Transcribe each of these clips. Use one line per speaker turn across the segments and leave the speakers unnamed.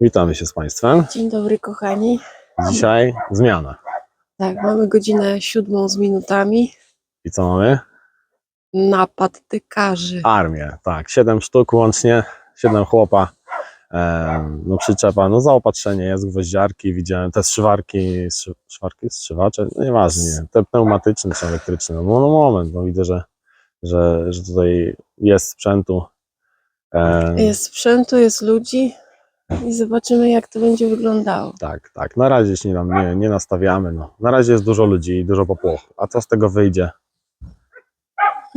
Witamy się z Państwem.
Dzień dobry, kochani.
Dzisiaj zmiana.
Tak, mamy godzinę siódmą z minutami.
I co mamy?
Napad dekarzy.
Armię, tak. Siedem sztuk łącznie, siedem chłopa. E, no przyczepa, no zaopatrzenie jest, gwoździarki, widziałem te strzywarki, strzy- szwarki, strzywacze, no nieważne, te pneumatyczne czy elektryczne. No, no moment, no widzę, że, że, że tutaj jest sprzętu. E,
Jest sprzętu, jest ludzi i zobaczymy, jak to będzie wyglądało.
Tak, tak. Na razie się tam nie, nie nastawiamy. No. Na razie jest dużo ludzi i dużo popłochu. A co z tego wyjdzie,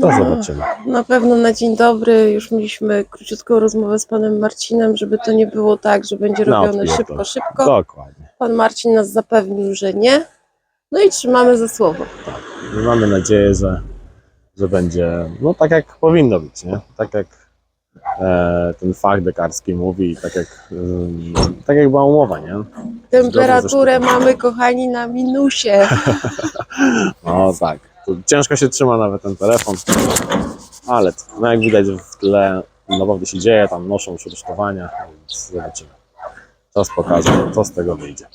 to
No,
zobaczymy.
Na pewno na dzień dobry już mieliśmy króciutką rozmowę z panem Marcinem, żeby to nie było tak, że będzie
Na
robione szybko, szybko.
Dokładnie.
Pan Marcin nas zapewnił, że nie. No i trzymamy za słowo.
I mamy nadzieję, że, że będzie no tak jak powinno być, nie? Tak jak ten fach dekarski mówi, tak jak, tak jak była umowa, nie?
Temperaturę mamy, kochani, na minusie.
No tak. Ciężko się trzyma nawet ten telefon, ale no jak widać w tle naprawdę się dzieje, tam noszą się rusztowania, więc zobaczymy. Czas pokaże, co z tego wyjdzie.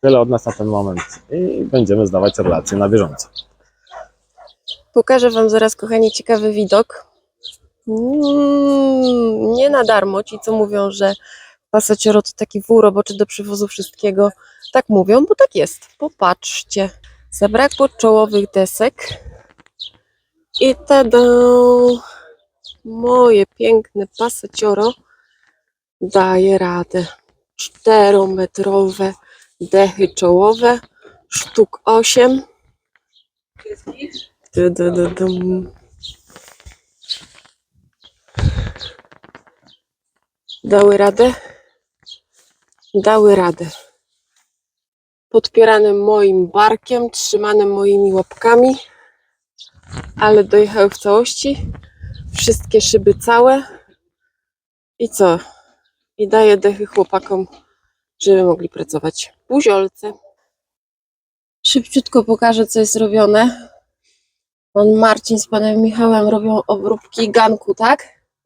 Tyle od nas na ten moment i będziemy zdawać relacje na bieżąco.
Pokażę Wam zaraz, kochani, ciekawy widok. Mm, nie na darmo ci, co mówią, że pasacioro to taki wół roboczy do przywozu wszystkiego. Tak mówią, bo tak jest. Popatrzcie. Zabrakło czołowych desek. I tada! Moje piękne pasacioro daje radę. Czterometrowe dechy czołowe, sztuk 8. Du, du, du, dum. Dały radę? Dały radę. Podpieranym moim barkiem, trzymanym moimi łapkami, ale dojechały w całości. Wszystkie szyby całe. I co? I daję dechy chłopakom, żeby mogli pracować. Buziolce. Szybciutko pokażę, co jest robione. Pan Marcin z panem Michałem robią obróbki ganku, tak?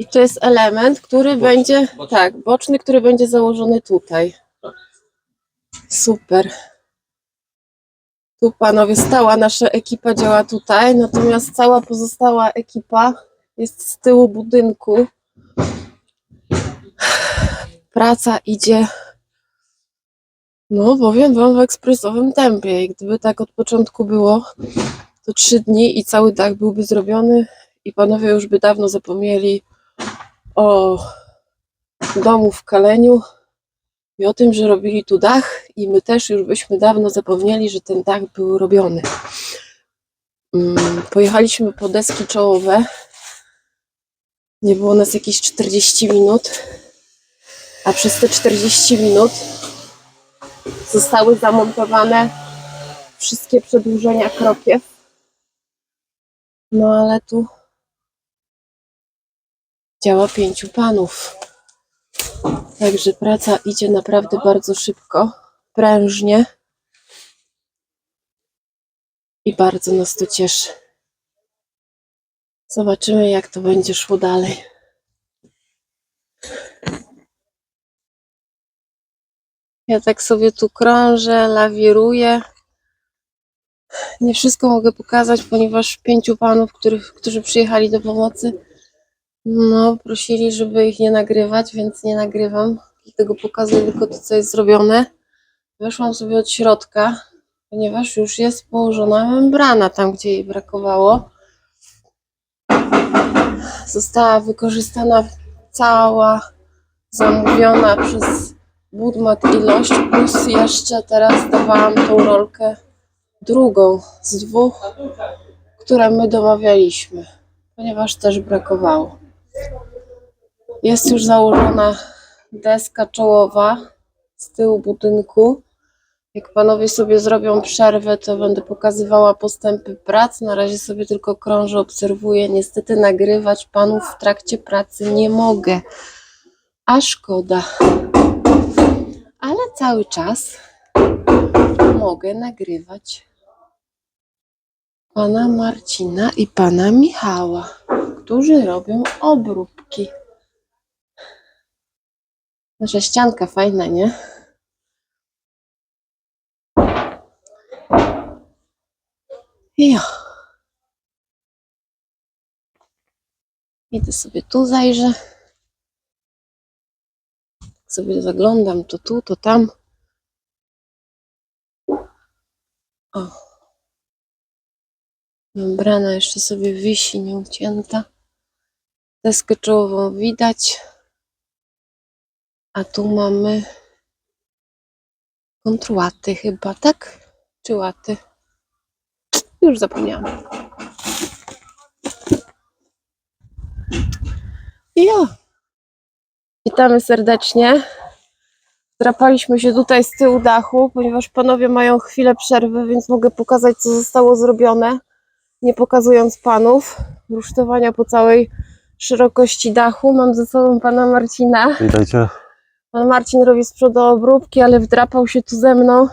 I to jest element, który będzie, tak, boczny, który będzie założony tutaj. Super. Tu panowie, stała nasza ekipa działa tutaj, natomiast cała pozostała ekipa jest z tyłu budynku. Praca idzie, no powiem wam, w ekspresowym tempie. I gdyby tak od początku było, to trzy dni i cały dach byłby zrobiony i panowie już by dawno zapomnieli o domu w Kaleniu i o tym, że robili tu dach i my też już byśmy dawno zapomnieli, że ten dach był robiony. Mm, Pojechaliśmy po deski czołowe. Nie było nas jakieś 40 minut, a przez te 40 minut zostały zamontowane wszystkie przedłużenia kropiew. No ale tu działa pięciu panów. Także praca idzie naprawdę bardzo szybko, prężnie i bardzo nas to cieszy. Zobaczymy, jak to będzie szło dalej. Ja tak sobie tu krążę, lawiruję. Nie wszystko mogę pokazać, ponieważ pięciu panów, których, którzy przyjechali do pomocy, no, prosili, żeby ich nie nagrywać, więc nie nagrywam. Dlatego pokazuję tylko to, co jest zrobione. Weszłam sobie od środka, ponieważ już jest położona membrana tam, gdzie jej brakowało. Została wykorzystana cała zamówiona przez Budmat ilość, plus jeszcze teraz dawałam tą rolkę drugą z dwóch, które my domawialiśmy, ponieważ też brakowało. Jest już założona deska czołowa z tyłu budynku. Jak panowie sobie zrobią przerwę, to będę pokazywała postępy prac. Na razie sobie tylko krążę, obserwuję. Niestety nagrywać panów w trakcie pracy nie mogę. A szkoda. Ale cały czas mogę nagrywać pana Marcina i pana Michała, którzy robią obróbki. Nasza ścianka fajna, nie? Jo. Idę sobie tu zajrzę. Sobie zaglądam to tu, to tam. O. Membrana jeszcze sobie wisi nieucięta. Deskę czołową widać. A tu mamy kontrłaty chyba, tak? Czy łaty? Już zapomniałam. Jo. Witamy serdecznie. Drapaliśmy się tutaj z tyłu dachu, ponieważ panowie mają chwilę przerwy, więc mogę pokazać, co zostało zrobione, nie pokazując panów. Rusztowania po całej szerokości dachu. Mam ze sobą pana Marcina.
Witajcie.
Pan Marcin robi z przodu obróbki, ale wdrapał się tu ze mną,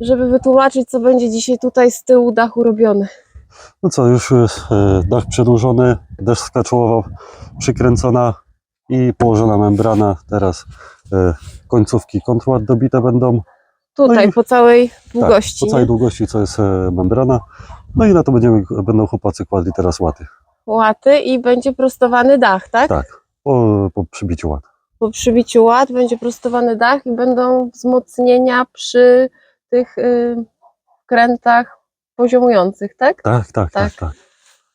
żeby wytłumaczyć, co będzie dzisiaj tutaj z tyłu dachu robione.
No co, już jest dach przedłużony, deska czołowa przykręcona i położona membrana. Teraz e, końcówki kontrład dobite będą.
Tutaj,
No i-
po całej
Tak,
długości.
po całej długości, co jest e, membrana. No i na to będziemy, będą chłopacy kładli teraz łaty.
Łaty i będzie prostowany dach, tak?
Tak, po, po przybiciu łat.
Po przybiciu łat będzie prostowany dach i będą wzmocnienia przy tych y, krętach poziomujących, tak?
Tak, tak, tak,
Tak.
tak.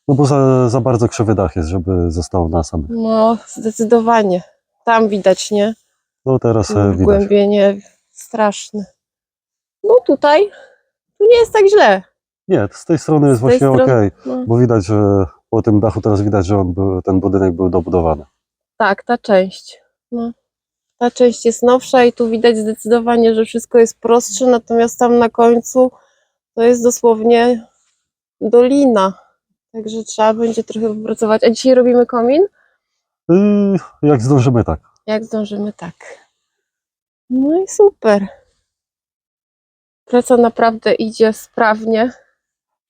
No bo za, za bardzo krzywy dach jest, żeby został na samym.
No, zdecydowanie. Tam widać, nie?
No teraz e, widać.
Wgłębienie straszne. No tutaj, tu nie jest tak źle.
Nie, z tej strony jest
Z
właśnie
strony-
ok,
No.
bo widać, że po tym dachu teraz widać, że był, ten budynek był dobudowany.
Tak, ta część. No. Ta część jest nowsza i tu widać zdecydowanie, że wszystko jest prostsze, natomiast tam na końcu to jest dosłownie dolina. Także trzeba będzie trochę popracować. A dzisiaj robimy komin?
Yy, jak zdążymy, tak.
Jak zdążymy, tak. No i super. Praca naprawdę idzie sprawnie,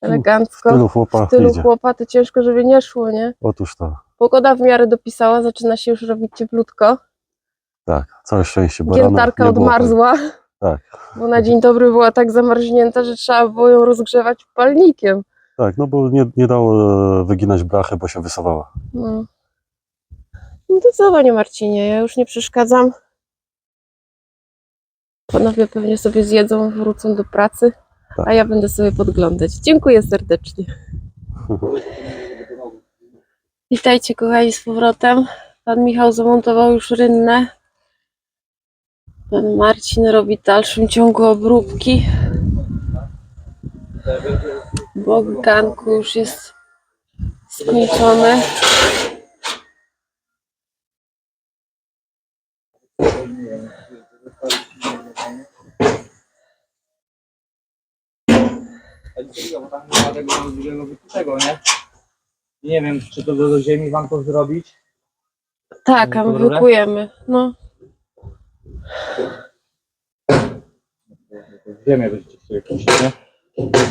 W
elegancko.
tylu chłopa
W stylu
idzie.
chłopa to ciężko, żeby nie szło, nie?
Otóż to,
Pogoda w miarę dopisała, zaczyna się już robić cieplutko.
tak, całe szczęście. nie było
odmarzła,
Tak.
bo na dzień dobry była tak zamarznięta, że trzeba było ją rozgrzewać palnikiem.
Tak, tak, no bo nie, nie dało e, wyginać blachy, bo się wysuwała.
No. no to co, panie Marcinie, ja już nie przeszkadzam. Panowie pewnie sobie zjedzą, wrócą do pracy,
Tak.
A ja będę sobie podglądać. Dziękuję serdecznie. Witajcie kochani z powrotem. Pan Michał zamontował już rynnę. Pan Marcin robi w dalszym ciągu obróbki. Bok ganku już jest skończony.
Dlaczego? Bo tam nie ma tego drugiego wyputego, nie? Nie wiem, czy to do ziemi wam to zrobić.
Tak, a my wykujemy. No,
W ziemię będziecie chcieli puścić, nie?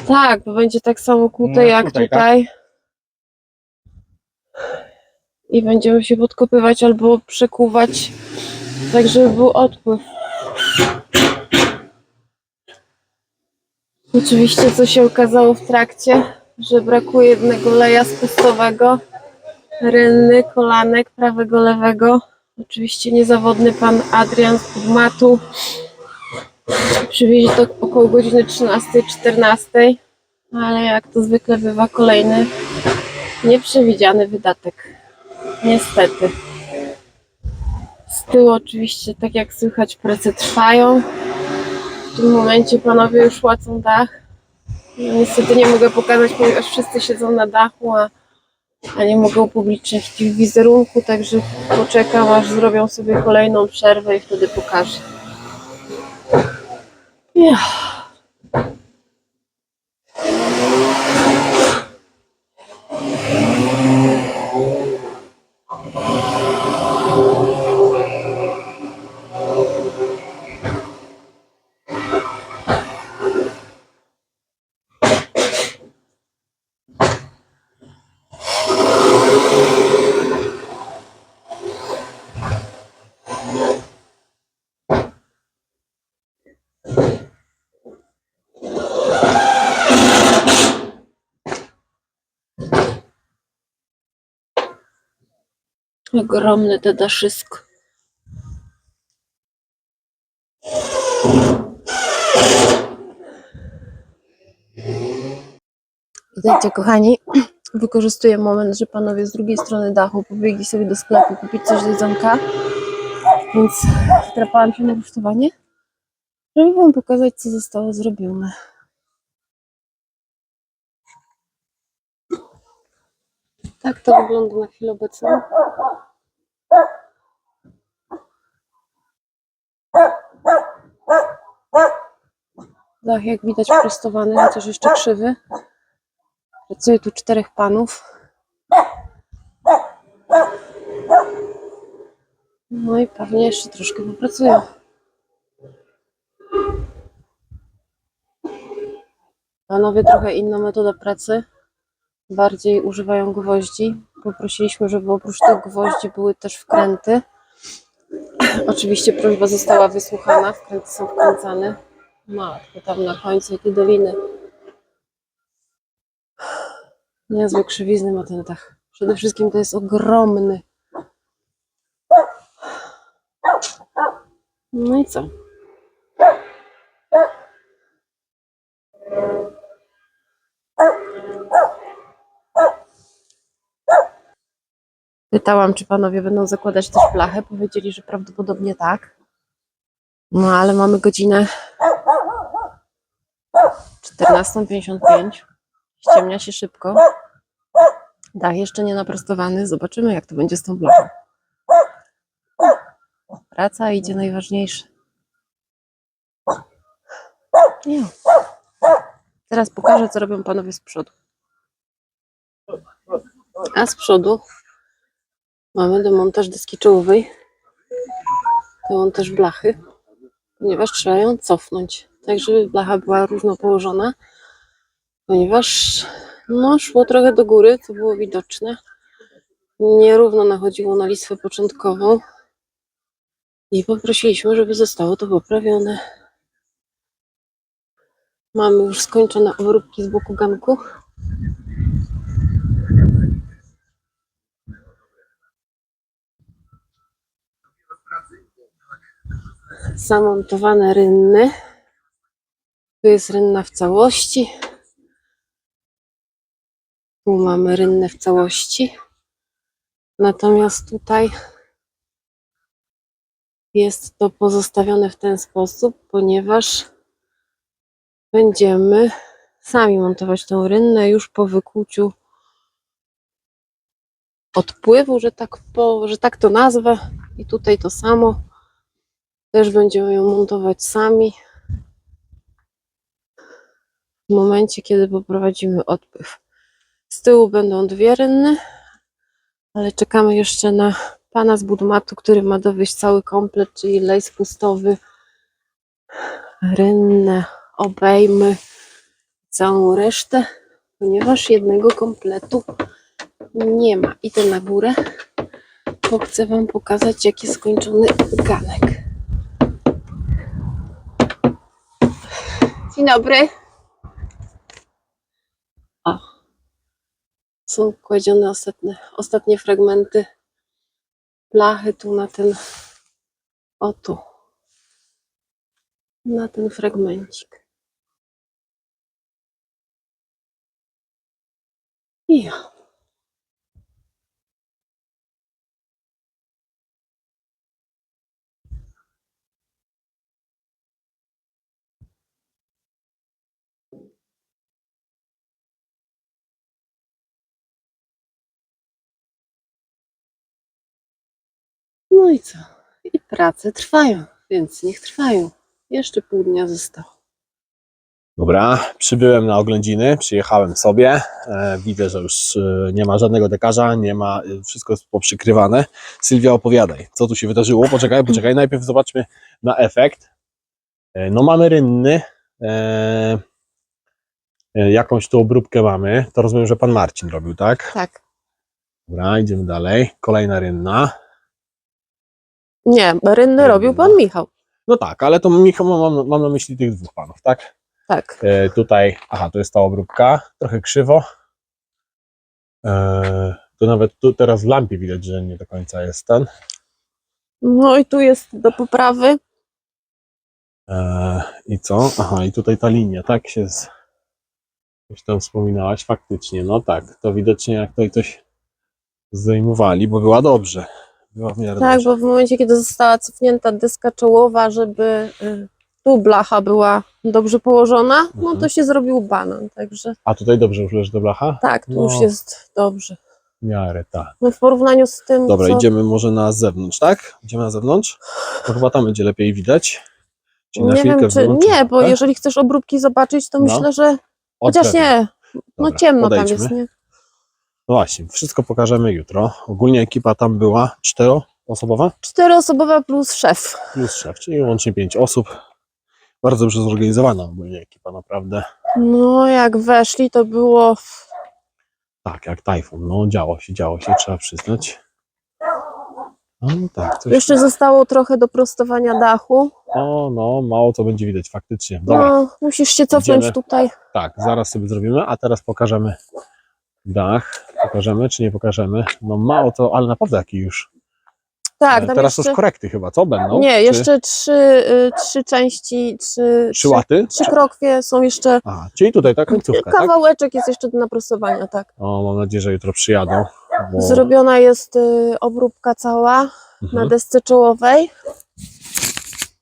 tak, bo będzie tak samo kute
No,
jak
tutaj,
tutaj. I będziemy się podkopywać albo przekuwać, tak żeby był odpływ. Oczywiście, co się okazało w trakcie, że brakuje jednego leja spustowego, rynny, kolanek, prawego, lewego. Oczywiście niezawodny pan Adrian z Podmatu. Przywiezie to około godziny 13-14, ale jak to zwykle bywa, kolejny nieprzewidziany wydatek. Niestety. Z tyłu oczywiście, tak jak słychać, prace trwają. W tym momencie panowie już łacą dach. No, niestety nie mogę pokazać, ponieważ wszyscy siedzą na dachu, a A nie mogę upublicznić ich wizerunku, także poczekam aż zrobią sobie kolejną przerwę i wtedy pokażę. Ja. Ogromne te daszysko. Witajcie kochani. Wykorzystuję moment, że panowie z drugiej strony dachu pobiegli sobie do sklepu kupić coś do jedzonka, więc wdrapałam się na rusztowanie, żeby wam pokazać, co zostało zrobione. Tak to wygląda na chwilę obecną. Dach, jak widać, prostowany, chociaż jeszcze krzywy. Pracuje tu czterech panów. No i pewnie jeszcze troszkę popracują. Panowie trochę inna metoda pracy. Bardziej używają gwoździ. Poprosiliśmy, żeby oprócz tych gwoździ były też wkręty. Oczywiście prośba została wysłuchana. Wkręty są wkręcane. Matko, tam na końcu tej doliny. Niezłe krzywizny ma ten dach. Przede wszystkim to jest ogromny. No i co? Pytałam, czy panowie będą zakładać też blachę. Powiedzieli, że prawdopodobnie tak. No ale mamy godzinę 14.55. Ściemnia się szybko. Dach jeszcze nie naprostowany. Zobaczymy, jak to będzie z tą blachą. Praca idzie najważniejsze. Nie. Teraz pokażę, co robią panowie z przodu. A z przodu mamy demontaż deski czołowej. Demontaż blachy, ponieważ trzeba ją cofnąć, tak żeby blacha była równo położona, ponieważ no, szło trochę do góry, co było widoczne. Nierówno nachodziło na listwę początkową i poprosiliśmy, żeby zostało to poprawione. Mamy już skończone obróbki z boku ganku. Zamontowane rynny. Tu jest rynna w całości. Tu mamy rynnę w całości. Natomiast tutaj jest to pozostawione w ten sposób, ponieważ będziemy sami montować tą rynnę już po wykuciu odpływu, że tak, po, że tak to nazwę. I tutaj to samo. Też będziemy ją montować sami. W momencie, kiedy poprowadzimy odpływ. Z tyłu będą dwie rynny, ale czekamy jeszcze na pana z budmatu, który ma dowieść cały komplet, czyli lej spustowy, rynnę, obejmy, całą resztę, ponieważ jednego kompletu nie ma. Idę na górę, bo chcę wam pokazać, jaki skończony ganek. Dzień dobry. O. Są kładzione ostatnie, ostatnie fragmenty blachy tu na ten, o tu, na ten fragmencik. I. No i co? I prace trwają, więc niech trwają. Jeszcze pół dnia zostało.
Dobra, przybyłem na oględziny, przyjechałem sobie. E, widzę, że już e, nie ma żadnego dekarza, nie ma, e, wszystko jest poprzykrywane. Sylwia, opowiadaj, co tu się wydarzyło? Poczekaj, poczekaj, najpierw zobaczmy na efekt. E, no mamy rynny. E, e, jakąś tu obróbkę mamy. To rozumiem, że pan Marcin robił, tak?
Tak.
Dobra, idziemy dalej. Kolejna rynna.
Nie, rynny robił
no.
pan Michał.
No tak, ale to Michał, mam, mam na myśli tych dwóch panów, tak?
Tak.
E, tutaj, aha, to jest ta obróbka, trochę krzywo. E, tu nawet tu teraz w lampie widać, że nie do końca jest ten.
No i tu jest do poprawy.
E, I co? Aha, i tutaj ta linia, tak się z... Coś tam wspominałaś, faktycznie, no tak, to widocznie jak tutaj coś zdejmowali, bo była dobrze. Była w miarę
Tak, bo w momencie, kiedy została cofnięta deska czołowa, żeby y, tu blacha była dobrze położona, no
Mhm.
to się zrobił banan. Także
A tutaj dobrze już leży do blacha?
tak, tu
No.
już jest dobrze.
W miarę, tak.
No w porównaniu z tym,
Dobra,
co...
idziemy może na zewnątrz, tak? Idziemy na zewnątrz? To chyba tam będzie lepiej widać. Czyli na
Nie
chwilkę
wiem, czy...
wyłączymy,
Nie, bo
tak?
jeżeli chcesz obróbki zobaczyć, to
No.
myślę, że...
Od
Chociaż nie, no
Dobra,
ciemno tam
podejdźmy.
jest, nie?
No właśnie, wszystko pokażemy jutro. Ogólnie ekipa tam była czteroosobowa
Czteroosobowa plus szef.
plus szef, czyli łącznie pięć osób. Bardzo dobrze zorganizowana ogólnie ekipa, naprawdę.
No jak weszli, to było...
Tak, jak tajfun. No działo się, działo się, trzeba przyznać. No tak, coś...
Jeszcze zostało trochę do prostowania dachu.
O, no, mało co będzie widać faktycznie. Dobra,
No, musisz się cofnąć
Idziemy.
tutaj.
tak, zaraz sobie zrobimy, a teraz pokażemy dach. Pokażemy, czy nie pokażemy? No mało co, ale naprawdę jaki już.
Tak,
E, teraz
jeszcze...
już korekty chyba, co będą?
Nie, jeszcze trzy, y, trzy części, trzy,
Trzy łaty?
trzy krokwie są jeszcze.
Aha, czyli tutaj ta końcówka, tak?
Kawałeczek jest jeszcze do naprostowania, tak.
O, mam nadzieję, że jutro przyjadą. Bo...
Zrobiona jest y, obróbka cała na
Mhm.
desce czołowej.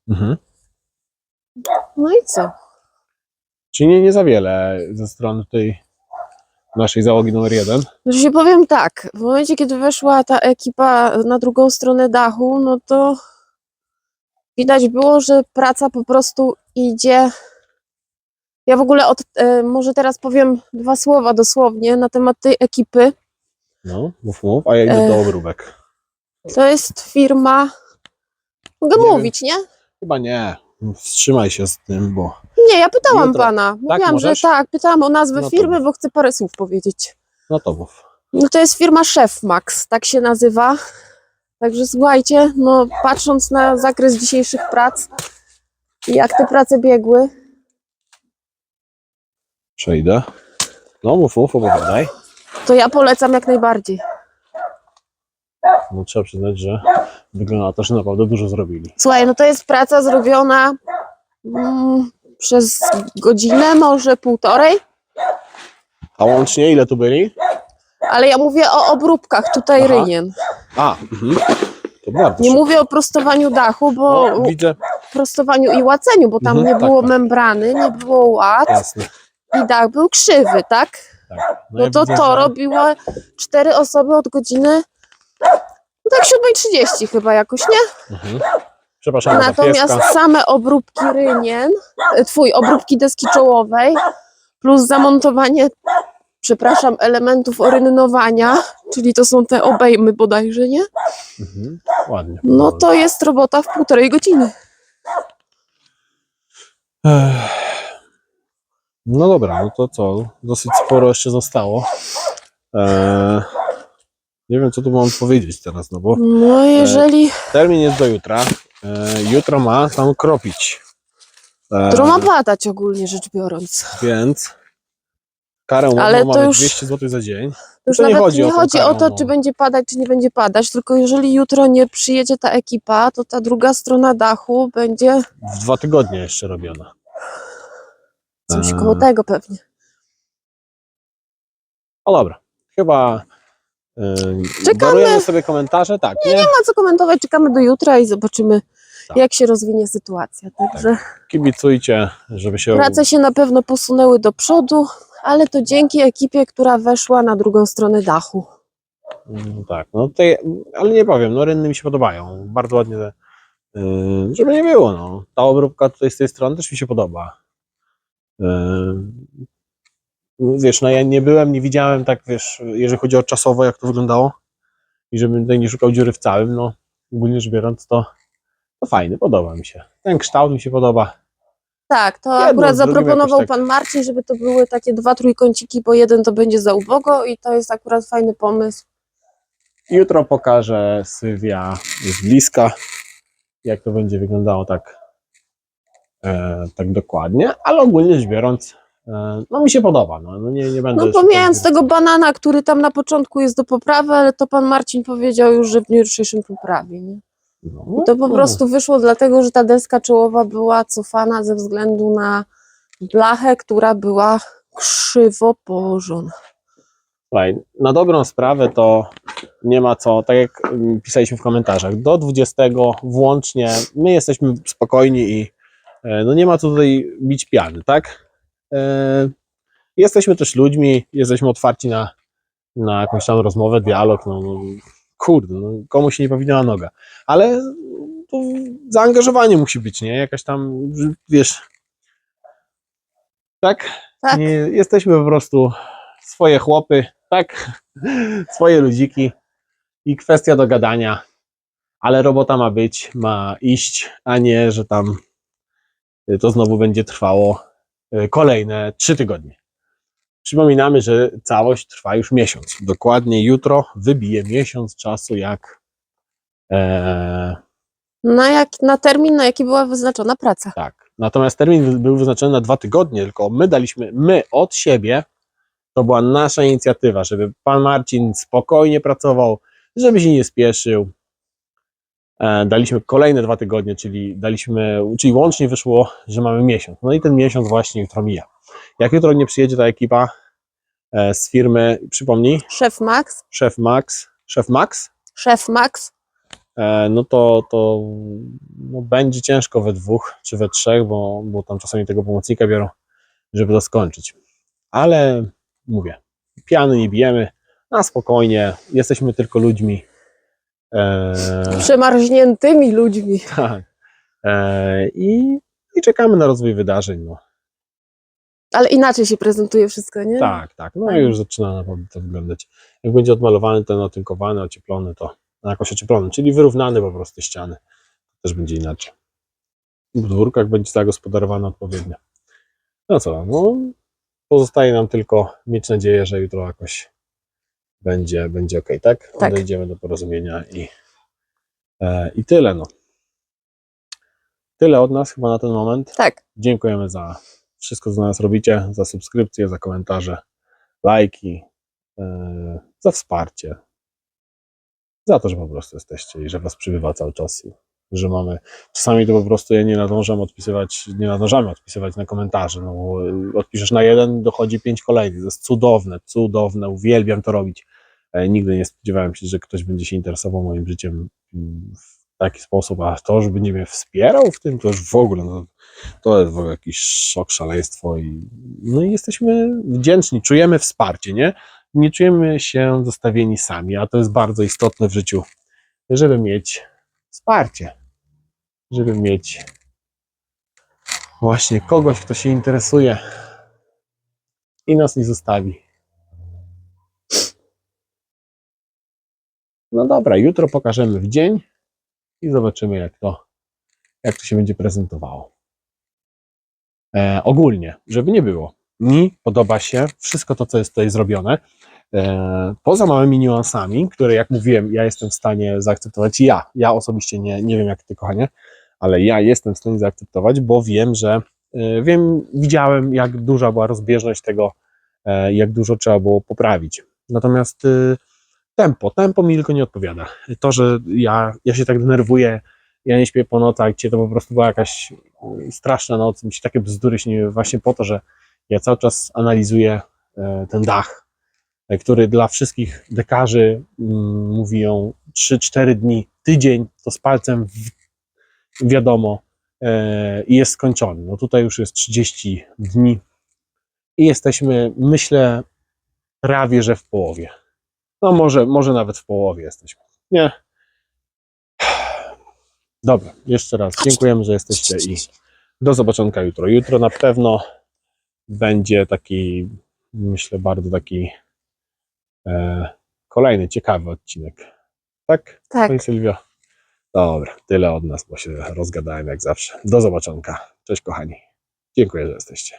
Mhm.
No i co?
Czyli nie, nie za wiele ze strony tej naszej załogi numer jeden.
Że się powiem tak, w momencie kiedy weszła ta ekipa na drugą stronę dachu, no to widać było, że praca po prostu idzie. Ja w ogóle od, e, może teraz powiem dwa słowa dosłownie na temat tej ekipy.
No, mów, mów, a ja idę do
E.
obróbek.
To jest firma. Mogę
Nie wiem.
mówić, nie?
Chyba nie. Wstrzymaj się z tym, bo
Nie, ja pytałam
Jutro.
pana. Mówiłam, że tak, pytałam o nazwę
No to
firmy, bo chcę parę słów powiedzieć.
no to mów.
No to jest firma Chef Max, tak się nazywa. Także słuchajcie, no patrząc na zakres dzisiejszych prac i jak te prace biegły,
Przejdę. No, mów, mów, opowiadaj.
to ja polecam jak najbardziej.
No, trzeba przyznać, że wygląda to, że naprawdę dużo zrobili.
Słuchaj, no to jest praca zrobiona mm, przez godzinę, może półtorej,
A łącznie ile tu byli?
ale ja mówię o obróbkach, tutaj
Aha.
rynien.
A, mhm. to bardzo
Nie
szybko.
mówię o prostowaniu dachu, bo
No, widzę,
prostowaniu i łaceniu, bo tam
Mhm,
nie
tak,
było
tak.
membrany, nie było łat
jasne.
i dach był krzywy, tak?
Tak.
No
ja
to
widzę,
to
że-
robiły cztery osoby od godziny no tak 7.30 chyba jakoś, nie?
Mhm. Przepraszam, za
Natomiast same obróbki rynien, e, twój obróbki deski czołowej plus zamontowanie, przepraszam, elementów orynnowania, czyli to są te obejmy bodajże, nie?
Mhm. Ładnie.
No to jest robota w półtorej godziny.
Ech. No dobra, no to co? Dosyć sporo jeszcze zostało. Eee, nie wiem, co tu mam powiedzieć teraz, no bo
No jeżeli,
termin jest do jutra. Eee, jutro ma tam kropić. Eee,
którą ma padać ogólnie rzecz biorąc.
Więc karę
Ale to
mamy
już-
200 zł za dzień.
Już
To nie
nawet
chodzi
nie
o tą
chodzi o
karą,
to,
no.
czy będzie padać, czy nie będzie padać, tylko jeżeli jutro nie przyjedzie ta ekipa, to ta druga strona dachu będzie
W dwa tygodnie jeszcze robiona.
coś
Eee.
koło tego pewnie.
O dobra, chyba yy,
Czekamy.
darujemy sobie komentarze. Tak, nie?
Nie ma co komentować, czekamy do jutra i zobaczymy,
Tak.
jak się rozwinie sytuacja. Także
Kibicujcie, żeby się
prace się na pewno posunęły do przodu, ale to dzięki ekipie, która weszła na drugą stronę dachu.
No tak, no tutaj, ale nie powiem, no rynny mi się podobają. Bardzo ładnie, te, yy, żeby nie było, no. Ta obróbka tutaj z tej strony też mi się podoba. Yy, wiesz, no ja nie byłem, nie widziałem tak, wiesz, jeżeli chodzi o czasowo, jak to wyglądało i żebym tutaj nie szukał dziury w całym, no ogólnie rzecz biorąc, to, to fajny, podoba mi się. Ten kształt mi się podoba.
Tak, to
Jedno
akurat zaproponował
tak-
pan Marcin, żeby to były takie dwa trójkąciki, bo jeden to będzie za ubogo i to jest akurat fajny pomysł.
Jutro pokażę Sylwia z bliska, jak to będzie wyglądało tak, e, tak dokładnie, ale ogólnie rzecz biorąc, e, no mi się podoba, no, no nie, nie będę
No pomijając tego banana, który tam na początku jest do poprawy, ale to pan Marcin powiedział już, że w dniu jutrzejszym poprawi. Nie?
No,
I to po
no,
prostu wyszło dlatego, że ta deska czołowa była cofana ze względu na blachę, która była krzywo położona.
Słuchaj, na dobrą sprawę to nie ma co, tak jak mm, pisaliśmy w komentarzach, do 20 włącznie my jesteśmy spokojni i e, no nie ma co tutaj bić piany, tak? E, Jesteśmy też ludźmi, jesteśmy otwarci na, na jakąś tam rozmowę, dialog, no, no kurde, no, komu się nie powinna noga, ale to zaangażowanie musi być, nie? Jakaś tam, wiesz, tak?
Tak.
Nie, jesteśmy po prostu swoje chłopy, tak? Swoje ludziki i kwestia dogadania, ale robota ma być, ma iść, a nie, że tam to znowu będzie trwało y, kolejne trzy tygodnie. Przypominamy, że całość trwa już miesiąc. Dokładnie jutro wybije miesiąc czasu, jak e,
Na, jak, na termin, na jaki była wyznaczona praca.
Tak. Natomiast termin był wyznaczony na dwa tygodnie, tylko my daliśmy, my od siebie, to była nasza inicjatywa, żeby pan Marcin spokojnie pracował, żeby się nie spieszył. E, daliśmy kolejne dwa tygodnie, czyli daliśmy, czyli łącznie wyszło, że mamy miesiąc. No i ten miesiąc właśnie jutro mija. Jak jutro nie przyjedzie ta ekipa e, z firmy, przypomnij,
Szef Max,
szef Max, szef Max,
szef Max,
e, no to, to no będzie ciężko we dwóch czy we trzech, bo, bo tam czasami tego pomocnika biorą, żeby to skończyć. Ale mówię, piany nie bijemy, na spokojnie, jesteśmy tylko ludźmi. E,
przemarzniętymi ludźmi.
tak. E, i, I czekamy na rozwój wydarzeń. No.
Ale inaczej się prezentuje wszystko, nie?
Tak, tak. No i już zaczyna naprawdę to wyglądać. Jak będzie odmalowany, ten otynkowany, ocieplony, to jakoś ocieplony, czyli wyrównany po prostu ściany. Też będzie inaczej. Podwórko, jak będzie zagospodarowane odpowiednio. No co, no pozostaje nam tylko mieć nadzieję, że jutro jakoś będzie, będzie ok, tak?
Tak.
Dojdziemy do porozumienia i, e, i tyle, no. Tyle od nas chyba na ten moment.
Tak.
Dziękujemy za wszystko, co dla nas robicie, za subskrypcje, za komentarze, lajki, yy, za wsparcie, za to, że po prostu jesteście i że was przybywa cały czas i że mamy, czasami to po prostu ja nie nadążam odpisywać, nie nadążamy odpisywać na komentarze, no bo yy, odpiszesz na jeden, dochodzi pięć kolejnych, to jest cudowne, cudowne, uwielbiam to robić. E, Nigdy nie spodziewałem się, że ktoś będzie się interesował moim życiem mm, w taki sposób, a to, że będzie mnie wspierał w tym, to już w ogóle, no, to jest w ogóle jakiś szok, szaleństwo i no i jesteśmy wdzięczni, czujemy wsparcie, nie? Nie czujemy się zostawieni sami, a to jest bardzo istotne w życiu, żeby mieć wsparcie, żeby mieć właśnie kogoś, kto się interesuje i nas nie zostawi. No dobra, jutro pokażemy w dzień i zobaczymy, jak to, jak to się będzie prezentowało. E, ogólnie, żeby nie było, mi podoba się wszystko to, co jest tutaj zrobione. E, poza małymi niuansami, które, jak mówiłem, ja jestem w stanie zaakceptować. Ja, ja osobiście nie, nie wiem, jak ty, kochanie, ale ja jestem w stanie zaakceptować, bo wiem, że e, wiem, widziałem, jak duża była rozbieżność tego, e, jak dużo trzeba było poprawić. Natomiast e, tempo, tempo mi tylko nie odpowiada. To, że ja, ja się tak denerwuję, ja nie śpię po nocach, gdzie to po prostu była jakaś straszna noc, mi się takie bzdury śniły właśnie po to, że ja cały czas analizuję e, ten dach, e, który dla wszystkich dekarzy mm, mówią 3-4 dni, tydzień, to z palcem wiadomo e, i jest skończony. No tutaj już jest 30 dni i jesteśmy, myślę, prawie że w połowie. No może, może nawet w połowie jesteśmy. Nie. Dobra, jeszcze raz dziękujemy, że jesteście i do zobaczonka jutro. Jutro na pewno będzie taki, myślę, bardzo taki e, kolejny, ciekawy odcinek. Tak?
Tak.
Pani Sylwio? Dobra, tyle od nas, bo się rozgadałem jak zawsze. Do zobaczonka. Cześć kochani. Dziękuję, że jesteście.